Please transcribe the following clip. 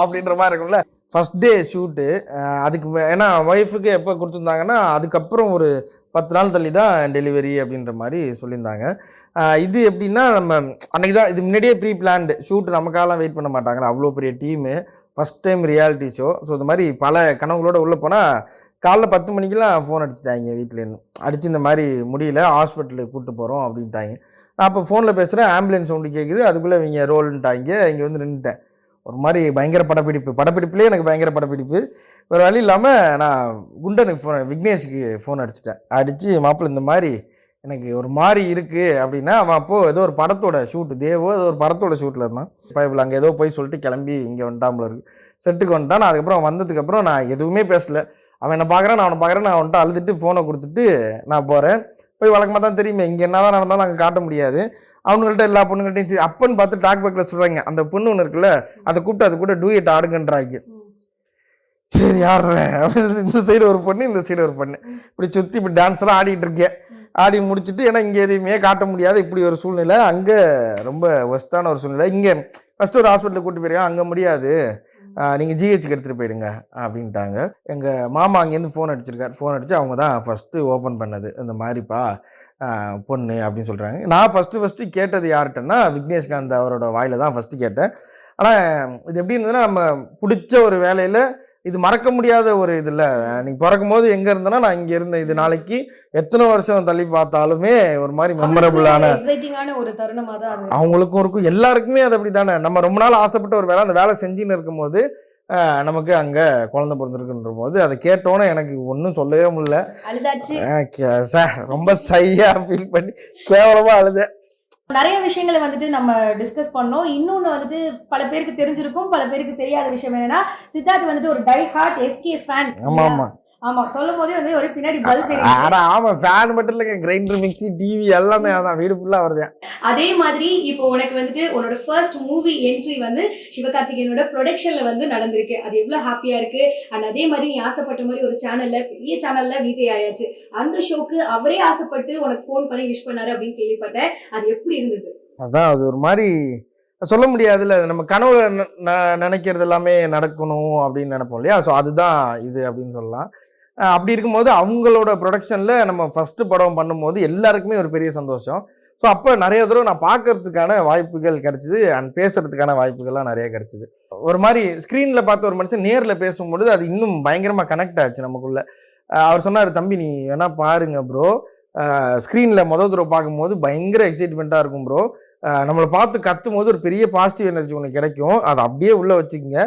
அப்படின்ற மாதிரி இருக்கும்ல. ஃபஸ்ட் டே ஷூட்டு அதுக்கு மே- ஏன்னா ஒய்ஃபுக்கு எப்போ கொடுத்துருந்தாங்கன்னா அதுக்கப்புறம் ஒரு பத்து நாள் தள்ளி தான் டெலிவரி அப்படின்ற மாதிரி சொல்லியிருந்தாங்க. இது எப்படின்னா நம்ம அன்றைக்கி தான் இது முன்னாடியே ப்ரீ பிளான்டு ஷூட் நமக்காலாம் வெயிட் பண்ண மாட்டாங்களா? அவ்வளோ பெரிய team first time reality show so இந்த மாதிரி பல கனவுகளோட உள்ளே போனால் காலைல பத்து மணிக்கெலாம் ஃபோன் அடிச்சிட்டாங்க வீட்டிலேருந்து அடித்து இந்த மாதிரி முடியல ஹாஸ்பிட்டலுக்கு கூப்பிட்டு போகிறோம் அப்படின்ட்டாங்க. நான் அப்போ ஃபோனில் பேசுகிறேன் ஆம்புலன்ஸ் சவுண்டு கேட்குது அதுக்குள்ளே இவங்க ரோல்ன்ட்டாங்க இங்கே வந்து நின்றுட்டேன் ஒரு மாதிரி பயங்கர படப்பிடிப்பு. படப்பிடிப்புலேயே எனக்கு பயங்கர படப்பிடிப்பு. வேறு வழி இல்லாமல் நான் குண்டனுக்கு ஃபோன் விக்னேஷுக்கு ஃபோன் அடிச்சிட்டேன். அடித்து மாப்பிள்ள இந்த மாதிரி எனக்கு ஒரு மாதிரி இருக்குது அப்படின்னா அவன் அப்போது ஏதோ ஒரு படத்தோட ஷூட்டு தேவோ ஏதோ ஒரு படத்தோட ஷூட்டில் இருந்தான். பைபிள் அங்கே ஏதோ போய் சொல்லிட்டு கிளம்பி இங்கே வந்துட்டாமல் இருக்கு. செட்டுக்கு வந்துட்டான். நான் அதுக்கப்புறம் வந்ததுக்கப்புறம் நான் எதுவுமே பேசலை. அவன் என்ன பார்க்குறான் நான் அவனை பார்க்குறேன் நான் அவன்கிட்ட அழுதுட்டு ஃபோனை கொடுத்துட்டு நான் போகிறேன் போய் வழக்கமாக தான் தெரியுமே இங்கே என்ன தான் நடந்தாலும் அங்கே காட்ட முடியாது. அவனுங்கள்ட்ட எல்லா பொண்ணுங்கள்ட்டையும் சரி அப்பன்னு பார்த்து டாக் பேக்கில் சொல்கிறாங்க அந்த பொண்ணு ஒன்று இருக்குல்ல அதை கூப்பிட்டு அது கூட டூயட் ஆடுங்கன்றாங்க. சரி ஆடுறேன் அப்படின்னு இந்த சைடு ஒரு பொண்ணு இந்த சைடு ஒரு பொண்ணு. இப்படி சுற்றி இப்படி டான்ஸ் எல்லாம் ஆடிட்டு இருக்கேன். ஆடி முடிச்சுட்டு ஏன்னா இங்கே எதையுமே காட்ட முடியாது இப்படி ஒரு சூழ்நிலை. அங்கே ரொம்ப ஒஸ்ட்டான ஒரு சூழ்நிலை. இங்கே ஃபஸ்ட்டு ஒரு ஹாஸ்பிட்டலுக்கு கூட்டி போயிருக்கேன். அங்கே முடியாது. நீங்கள் ஜிஹெச்சுக்கு எடுத்துகிட்டு போயிடுங்க அப்படின்ட்டாங்க. எங்கள் மாமா அங்கேருந்து ஃபோன் அடிச்சிருக்காரு. ஃபோன் அடித்து அவங்க தான் ஃபஸ்ட்டு ஓப்பன் பண்ணது. இந்த மாதிரிப்பா பொண்ணு அப்படின்னு சொல்கிறாங்க நான் ஃபஸ்ட்டு ஃபஸ்ட்டு கேட்டது யார்கிட்டன்னா விக்னேஷ்காந்த் அவரோட வாயில் தான் ஃபஸ்ட்டு கேட்டேன். ஆனால் இது எப்படி இருந்ததுன்னா நம்ம பிடிச்ச ஒரு வேலையில் இது மறக்க முடியாத ஒரு இது இல்லை. நீ பிறக்கும் போது எங்கே இருந்தேன்னா நான் இங்கே இருந்தேன். இது நாளைக்கு எத்தனை வருஷம் தள்ளி பார்த்தாலுமே ஒரு மாதிரி மெமரபுளான ஒரு தருணமா தான் அது. அவங்களுக்கும் இருக்கும். எல்லாருக்குமே அது அப்படி தானே நம்ம ரொம்ப நாள் ஆசைப்பட்ட ஒரு வேலை அந்த வேலை செஞ்சுன்னு இருக்கும்போது நமக்கு அங்கே குழந்தை பிறந்திருக்குன்ற போது அதை கேட்டோன்னே எனக்கு ஒன்றும் சொல்லவே முடியல. ரொம்ப சையாக ஃபீல் பண்ணி கேவலமாக அழுதேன். நிறைய விஷயங்களை வந்துட்டு நம்ம டிஸ்கஸ் பண்ணோம். இன்னொன்னு வந்துட்டு பல பேருக்கு தெரிஞ்சிருக்கும் பல பேருக்கு தெரியாத விஷயம் என்னன்னா சித்தார்த் வந்துட்டு ஒரு டை ஹார்ட் எஸ்கே ஃபேன் ஆமாம் ஆமாம் ஆமா சொல்லும் போதே வந்து ஒரு பின்னாடி பல்ப் ஆனா ஆமாம் ஃபேன் மட்டும் இல்லைங்க கிரைண்டர் மிக்ஸி டிவி எல்லாமே அதான் வீடு ஃபுல்லாக வருது. அதே மாதிரி இப்போ உனக்கு வந்துட்டு உன்னோட ஃபர்ஸ்ட் மூவி என்ட்ரி வந்து சிவகார்த்திகேயனோட ப்ரொடக்ஷன்ல வந்து நடந்திருக்கு. அது எவ்வளவு ஹாப்பியா இருக்கு? அண்ட் அதே மாதிரி நீ ஆசைப்பட்ட மாதிரி ஒரு சேனல்ல பெரிய சேனல்ல விஜய் ஆயாச்சு. அந்த ஷோக்கு அவரே ஆசைப்பட்டு உனக்கு ஃபோன் பண்ணி விஷ் பண்ணாரு அப்படின்னு கேள்விப்பட்டேன். அது எப்படி இருந்தது? அதான் அது ஒரு மாதிரி சொல்ல முடியாதுல்ல. நம்ம கனவுல நினைக்கிறது எல்லாமே நடக்கணும் அப்படின்னு நினைப்போம் இல்லையா? ஸோ அதுதான் இது அப்படின்னு சொல்லலாம். அப்படி இருக்கும்போது அவங்களோட ப்ரொடக்ஷனில் நம்ம ஃபஸ்ட்டு படம் பண்ணும்போது எல்லாருக்குமே ஒரு பெரிய சந்தோஷம். ஸோ அப்போ நிறைய தடவை நான் பார்க்கறதுக்கான வாய்ப்புகள் கிடச்சிது. அண்ட் பேசுறதுக்கான வாய்ப்புகள்லாம் நிறைய கிடைச்சிது. ஒரு மாதிரி ஸ்க்ரீனில் பார்த்த ஒரு மனுஷன் நேரில் பேசும்பொழுது அது இன்னும் பயங்கரமாக கனெக்ட் ஆச்சு நமக்குள்ள. அவர் சொன்னார் தம்பி நீ வேணா பாருங்க ப்ரோ ஸ்க்ரீனில் முதல் தடவை பார்க்கும்போது பயங்கர எக்ஸைட்மெண்ட்டாக இருக்கும் ப்ரோ நம்மளை பார்த்து கத்தும் போது ஒரு பெரிய பாசிட்டிவ் எனர்ஜி ஒன்று கிடைக்கும். அதை அப்படியே உள்ளே வச்சுக்கோங்க.